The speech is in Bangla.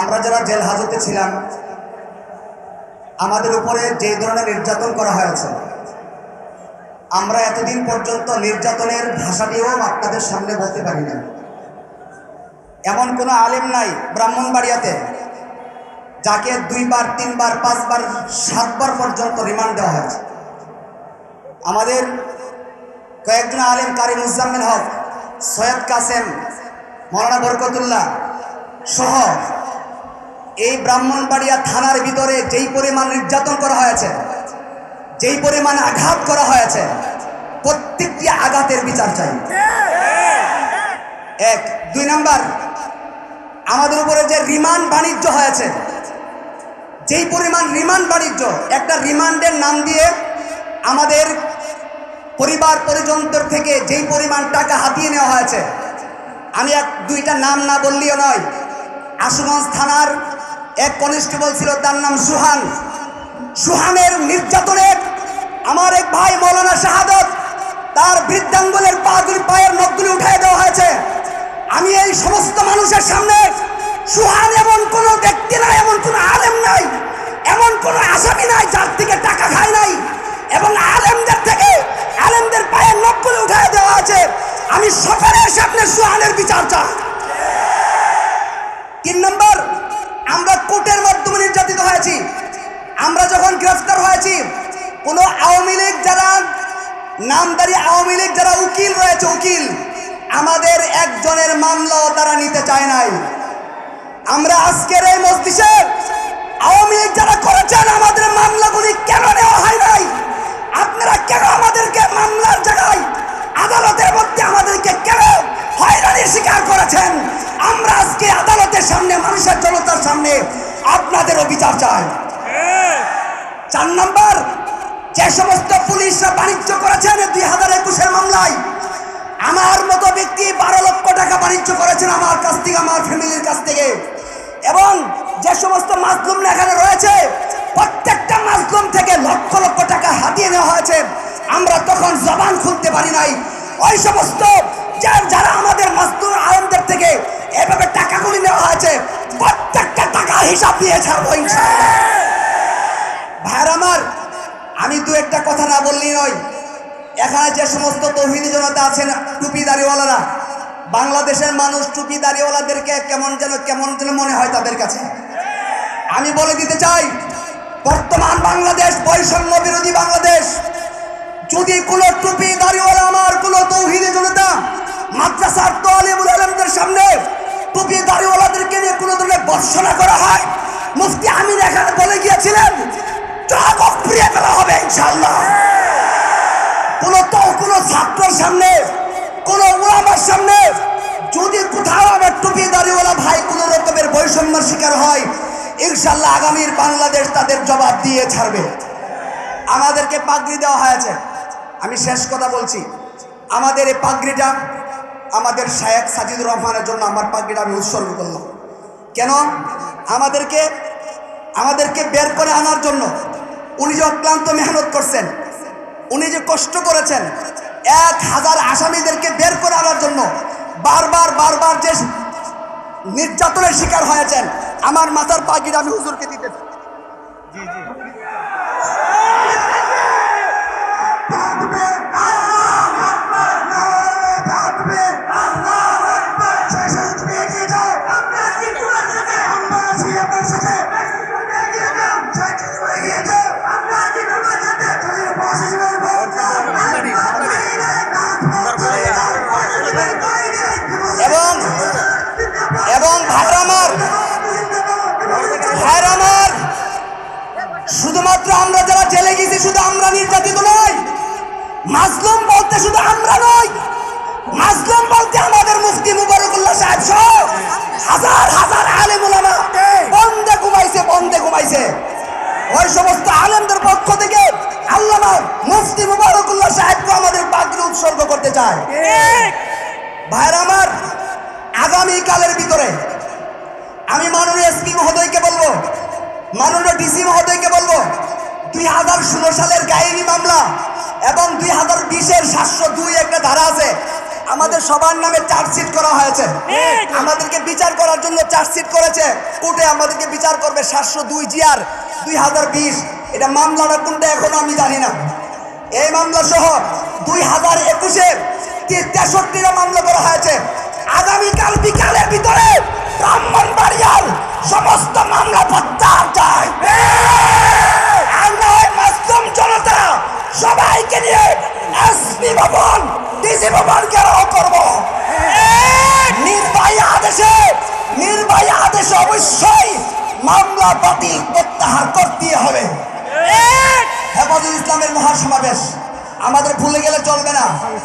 আমরা যারা জেল হাজতে ছিলাম, আমাদের উপরে যে ধরনের নির্যাতন করা হয়েছে, আমরা এতদিন পর্যন্ত নির্যাতনের ভাষাটিও আপনাদের সামনে বলতে পারি না এমন কোনো আলেম নাই ব্রাহ্মণবাড়িয়াতে, যাকে দুইবার, তিনবার, পাঁচবার, সাতবার পর্যন্ত রিমান্ড দেওয়া হয়েছে। আমাদের কয়েকজন আলেম কারি মুজাম্মিল হক, সৈয়দ কাসেম, মৌলানা বরকতুল্লাহ সহ এই ব্রাহ্মণবাড়িয়া থানার ভিতরে যেই পরিমাণ নির্যাতন করা হয়েছে, যেই পরিমাণ আঘাত করা হয়েছে, প্রত্যেকটি আঘাতের বিচার চাই। এক। দুই নাম্বার, আমাদের উপরে যে রিমান্ড বাণিজ্য হয়েছে, যেই পরিমাণ রিমান্ড বাণিজ্য, একটা রিমান্ডের নাম দিয়ে আমাদের পরিবার পরিজনদের থেকে যেই পরিমাণ টাকা হাতিয়ে নেওয়া হয়েছে, আমি এক দুইটা নাম না বললেও নয়, আশুগঞ্জ থানার এক কনস্টেবল ছিল, তার নাম সুহান। সুহানের নির্যাতনে আমার এক ভাই মৌলানা শাহাদত, তার বৃদ্ধাঙ্গুলের পাগুলি পায়ের নখগুলি উঠাই দেওয়া হয়েছে। আমি এই সমস্ত মানুষের সামনে সুহান এমন কোনো ব্যক্তি নাই, এমন কোনো আলেম নাই, এমন কোনো আসামি নাই, যার থেকে টাকা খায় নাই। এবং আলেমদের থেকে আলেমদের পায়ের নখগুলি উঠাই দেওয়া আছে আমি সকলের সামনে সুহানের বিচার চাই। তিন নম্বর আমরা কোর্টের মাধ্যমে নির্যাতিত হয়েছি। আমরা যখন গ্রেফতার হয়েছি, কোনো আওয়ামী লীগ যারা, নামদারি আওয়ামী লীগ যারা উকিল রয়েছে, উকিল, আমাদের একজনের মামলাও তারা নিতে চায় নাই। আমরা আজকের এই মসজিষে আওয়ামী লীগ যারা করেছেন, আমাদের মামলাগুলি কেন নেওয়া হয় নাই? আপনারা কেন আমাদেরকে মামলার জায়গায় আদালতের মধ্যে আমাদেরকে কেন হয়রানির শিকার করেছেন? আমরা আজকে আদালতের সামনে, মানুষের জনতার সামনে আপনাদেরও বিচার চাই। চার নম্বর, যে সমস্ত পুলিশরা বাণিজ্য করেছেন দুই হাজার একুশের মামলায়, আমার মতো ব্যক্তি বারো লক্ষ টাকা বাণিজ্য করেছেন আমার কাছ থেকে, আমার ফ্যামিলির কাছ থেকে। এবং যে সমস্ত মাসলুম এখানে রয়েছে, প্রত্যেকটা মাসলুম থেকে লক্ষ লক্ষ টাকা হাতিয়ে নেওয়া হয়েছে। আমরা তখন জবান খুলতে পারি নাই। ওই সমস্ত যারা আমাদের মাসলুম আলমদের থেকে এভাবে টাকাগুলি নেওয়া হয়েছে। প্রত্যেকটা টাকা হিসাব দিয়ে ছাড়বো ভাইয়ের আমার, আমি দু একটা কথা না বললেই নয়। এখানে যে সমস্ত তৌহিদি জনতা আছেন, টুপি দাড়িওয়ালারা, বাংলাদেশের মানুষ টুপি দাড়িওয়ালাদেরকে কেমন যেন কেমন যেন মনে হয় তাদের কাছে। আমি বলে দিতে চাই, বর্তমান বাংলাদেশ, বৈষম্য বিরোধী বাংলাদেশ, যদি কোনো টুপি দাড়িওয়ালা আমার, কোনো তৌহিদি জনতা মাদ্রাসার তোয়ালিমুল আলমদের সামনে টুপি দাড়িওয়ালাদেরকে নিয়ে কোনো ধরনের বর্ষনা করা হয়। মুফতি আমিন এখানে বলে গিয়েছিলেন চক ফিরিয়ে ফেলা হবে ইনশাল্লাহ কোনো তো কোনো ছাত্রের সামনে, কোনো ওলামার সামনে যদি কোথাও আমার টুপি দাড়িওয়ালা ভাই কোনো রকমের বৈষম্যের শিকার হয় ইনশাল্লাহ আগামীর বাংলাদেশ তাদের জবাব দিয়ে ছাড়বে। আমাদেরকে পাগড়ি দেওয়া হয়েছে। আমি শেষ কথা বলছি। আমাদের এই পাগড়িটা আমাদের শায়েক সাজিদুর রহমানের জন্য আমার পাগড়িটা আমি উৎসর্গ করলাম। কেন? আমাদেরকে আমাদেরকে বের করে আনার জন্য উনি যে অক্লান্ত মেহনত করছেন, উনি যে কষ্ট করেছেন, এক হাজার আসামিদেরকে বের করে আনার জন্য বারবার বারবার যে নির্যাতনের শিকার হয়েছেন, আমার মাথার পাগিটা আমি হুজুরকে দিতে চাই। এবং গেছি শুধু আমরা নির্যাতিত নই মাজলুম বলতে শুধু আমরা নই মাজলুম বলতে আমাদের মুফতি মুবারকুল্লাহ সাহেব সহ হাজার হাজার আলেম ওলামা বন্দে ঘুমাইছে বন্দে ঘুমাইছে। ওই সমস্ত আলেমদের পক্ষ থেকে আল্লামা মুফতি মুবারকুল্লাহ সাহেবকে আমাদের পাগড়ি উৎসর্গ করতে চায়। ভাইরা আমার, আগামীকালের ভিতরে আমি মাননীয় এসপি মহোদয়কে বলব, মাননীয় ডিসি মহোদয়কে বলব দুই হাজার ষোলো সালের গায়েবী মামলা এবং দুই হাজার বিশের সাতশো দুই একটা ধারা আছে। আমাদের সবার নামে চার্জশিট করা হয়েছে। আমাদেরকে বিচার করার জন্য চার্জশিট করেছে। কোর্টে আমাদেরকে বিচার করবে সাতশো দুই জিয়ার দুই হাজার বিশ। এটা মামলাটা কোনটা এখনও আমি জানি না। এই মামলা সহ দুই হাজার একুশে তেষট্টিটা মামলা করা হয়েছে। আগামীকাল বিকালের ভিতরে ব্রাহ্মণবাড়িয়ার সমস্ত মামলা প্রত্যাহার চাই ভবন ডিসি ভবন ঘেরাও করব? নির্বাহী আদেশে নির্বাহী আদেশে অবশ্যই মামলা বাতিল প্রত্যাহার করতে হবে। হেফাজুল ইসলামের মহাসমাবেশ আমাদের ভুলে গেলে চলবে না।